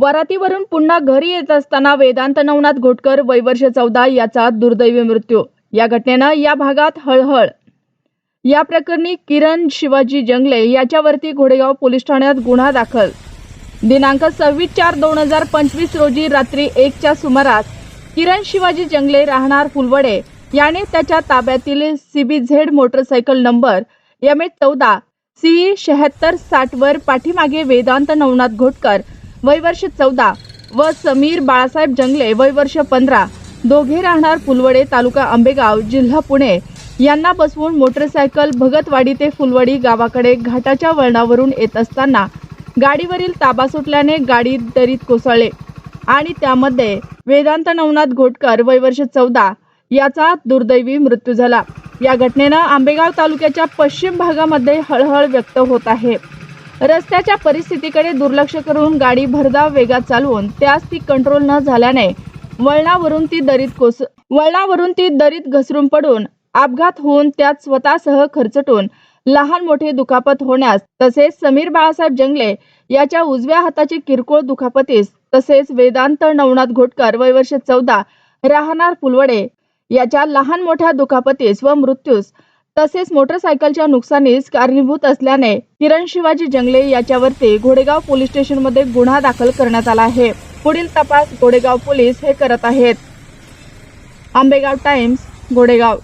वरातीवरून पुन्हा घरी येत असताना वेदांत नवनाथ घोटकर वैवर्ष चौदा याचा दुर्दैवी मृत्यू. या घटनेनं या भागात हळहळ. या प्रकरणी किरण शिवाजी जंगले याच्यावरती घोडेगाव पोलीस ठाण्यात गुन्हा दाखल. दिनांक सव्वीस चार दोन हजार पंचवीस रोजी रात्री एकच्या सुमारास किरण शिवाजी जंगले राहणार फुलवडे याने त्याच्या ताब्यातील CB Z motorcycle number M H चौदा सी शहात्तर साठवर पाठीमागे वेदांत नवनाथ घोटकर वय वर्ष चौदा व समीर बाळासाहेब जंगले वय वर्ष पंधरा. दोघे राहणार फुलवडे तालुका आंबेगाव जिल्हा पुणे. यांना बसवून मोटरसायकल भगतवाडी ते फुलवडी गावाकडे घाटाच्या वळणावरून येत असताना गाडीवरील ताबा सुटल्याने गाडी दरीत कोसळले. आणि त्यामध्ये वेदांत नवनाथ घोटकर वय वर्ष चौदा याचा दुर्दैवी मृत्यू झाला. या घटनेनं आंबेगाव तालुक्याच्या पश्चिम भागामध्ये हळहळ व्यक्त होत आहे. रस्त्याच्या परिस्थितीकडे दुर्लक्ष करून गाडी भरधाव वेगात चालवून त्यास ती कंट्रोल न झाल्याने वळणावरून ती दरीत कोस वळणावरून ती दरीत घसरून पडून अपघात होऊन त्यात स्वतःसह खर्चटून लहान मोठे दुखापत होण्यास तसेच समीर बाळासाहेब जंगले याच्या उजव्या हाताची किरकोळ दुखापतीस तसेच वेदांत नवनाथ घोटकर वय वर्ष चौदा राहणार फुलवडे याच्या लहान मोठ्या दुखापतीस व मृत्यूस तसेच मोटरसायकलच्या नुकसानीस कारणीभूत असल्याने किरण शिवाजी जंगले याच्यावरती घोडेगाव पोलीस स्टेशनमध्ये गुन्हा दाखल करण्यात आला आहे. पुढील तपास घोडेगाव पोलीस हे करत आहेत. आंबेगाव टाइम्स घोडेगाव.